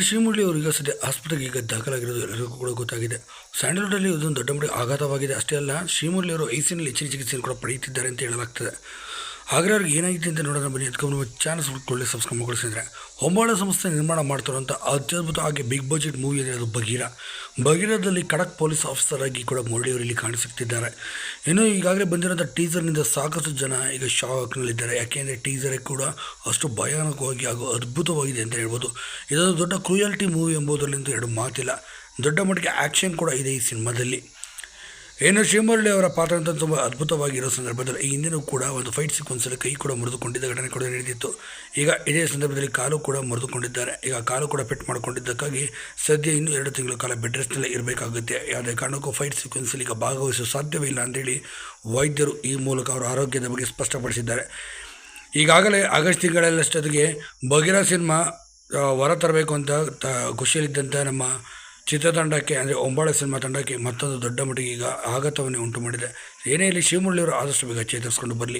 ಶ್ರೀಮುರಳಿ ಅವರು ಈಗ ಸದ್ಯ ಆಸ್ಪತ್ರೆಗೆ ಈಗ ದಾಖಲಾಗಿರೋದು ಎಲ್ಲರಿಗೂ ಕೂಡ ಗೊತ್ತಾಗಿದೆ. ಸ್ಯಾಂಡಲ್ವುಡಲ್ಲಿ ಇದೊಂದು ದೊಡ್ಡ ಮಟ್ಟಿಗೆ ಆಘಾತವಾಗಿದೆ. ಅಷ್ಟೇ ಅಲ್ಲ ಶ್ರೀಮುರಳಿ ಅವರು ಐಸಿನಲ್ಲಿ ಹೆಚ್ಚಿನ ಚಿಕಿತ್ಸೆಯನ್ನು ಕೂಡ ಪಡೆಯುತ್ತಿದ್ದಾರೆ ಅಂತ ಹೇಳಲಾಗ್ತದೆ. ಹಾಗಾದ್ರೆ ಅವ್ರಿಗೆ ಏನಾಗಿದೆ ಅಂತ ನೋಡೋದ್ರ ಬನ್ನಿ. ಅದಕ್ಕೆ ಚಾನಲ್ ಒಳ್ಳೆ ಸಬ್ಸ್ಕ್ರೈಬ್ ಮಾಡಿಸಿದ್ರೆ ಹೊಂಬಾಳ ಸಂಸ್ಥೆ ನಿರ್ಮಾಣ ಮಾಡ್ತಿರುವಂಥ ಅತ್ಯದ್ಭುತ ಹಾಗೆ ಬಿಗ್ ಬಜೆಟ್ ಮೂವಿ ಅಂದರೆ ಅದು ಬಗೀರ ಬಗೀರದಲ್ಲಿ ಖಡಕ್ ಪೊಲೀಸ್ ಆಫೀಸರ್ ಆಗಿ ಕೂಡ ಮುರಳಿಯವರು ಇಲ್ಲಿ ಕಾಣಿಸುತ್ತಿದ್ದಾರೆ ಇನ್ನು ಈಗಾಗಲೇ ಬಂದಿರೋಂಥ ಟೀಸರ್ನಿಂದ ಸಾಕಷ್ಟು ಜನ ಈಗ ಶಾಕ್ನಲ್ಲಿದ್ದಾರೆ ಯಾಕೆಂದರೆ ಟೀಸರೇ ಕೂಡ ಅಷ್ಟು ಭಯಾನಕವಾಗಿ ಹಾಗೂ ಅದ್ಭುತವಾಗಿದೆ ಅಂತ ಹೇಳ್ಬೋದು. ಇದೊಂದು ದೊಡ್ಡ ಕ್ರೂಯಾಲಿಟಿ ಮೂವಿ ಎಂಬುದರಲ್ಲಿಂದ ಎರಡು ಮಾತಿಲ್ಲ. ದೊಡ್ಡ ಮಟ್ಟಿಗೆ ಆ್ಯಕ್ಷನ್ ಕೂಡ ಇದೆ ಈ ಸಿನಿಮಾದಲ್ಲಿ. ಏನು ಶ್ರೀಮುರಳಿ ಅವರ ಪಾತ್ರ ಅಂತ ತುಂಬ ಅದ್ಭುತವಾಗಿರೋ ಸಂದರ್ಭದಲ್ಲಿ ಈ ಹಿಂದಿನೂ ಕೂಡ ಒಂದು ಫೈಟ್ ಸೀಕ್ವೆನ್ಸಲ್ಲಿ ಕೈ ಕೂಡ ಮುರಿದುಕೊಂಡಿದ್ದ ಘಟನೆ ಕೂಡ ನಡೆದಿತ್ತು. ಈಗ ಇದೇ ಸಂದರ್ಭದಲ್ಲಿ ಕಾಲು ಕೂಡ ಮುರಿದುಕೊಂಡಿದ್ದಾರೆ. ಈಗ ಕಾಲು ಕೂಡ ಪೆಟ್ ಮಾಡಿಕೊಂಡಿದ್ದಕ್ಕಾಗಿ ಸದ್ಯ ಇನ್ನೂ ಎರಡು ತಿಂಗಳ ಕಾಲ ಬೆಡ್ ರೆಸ್ಟ್ನಲ್ಲೇ ಇರಬೇಕಾಗುತ್ತೆ. ಯಾವುದೇ ಕಾರಣಕ್ಕೂ ಫೈಟ್ ಸೀಕ್ವೆನ್ಸಲ್ಲಿ ಈಗ ಭಾಗವಹಿಸಲು ಸಾಧ್ಯವಿಲ್ಲ ಅಂತೇಳಿ ವೈದ್ಯರು ಈ ಮೂಲಕ ಅವರ ಆರೋಗ್ಯದ ಬಗ್ಗೆ ಸ್ಪಷ್ಟಪಡಿಸಿದ್ದಾರೆ. ಈಗಾಗಲೇ ಆಗಸ್ಟ್ ತಿಂಗಳಲ್ಲಷ್ಟೊತ್ತಿಗೆ ಬಗಿರ ಸಿನಿಮಾ ಹೊರ ತರಬೇಕು ಅಂತ ತ ಖುಷಿಯಲ್ಲಿದ್ದಂಥ ನಮ್ಮ ಚಿತ್ರತಂಡಕ್ಕೆ, ಅಂದರೆ ಒಂಬಾಳೆ ಸಿನಿಮಾ ತಂಡಕ್ಕೆ ಮತ್ತೊಂದು ದೊಡ್ಡ ಮಟ್ಟಿಗೆ ಈಗ ಆಘಾತವನ್ನೇ ಉಂಟು ಮಾಡಿದೆ. ಏನೇ ಇಲ್ಲಿ ಶಿವಮುರಳಿಯವರು ಆದಷ್ಟು ಬೇಗ ಚೇತರಿಸ್ಕೊಂಡು ಬರಲಿ.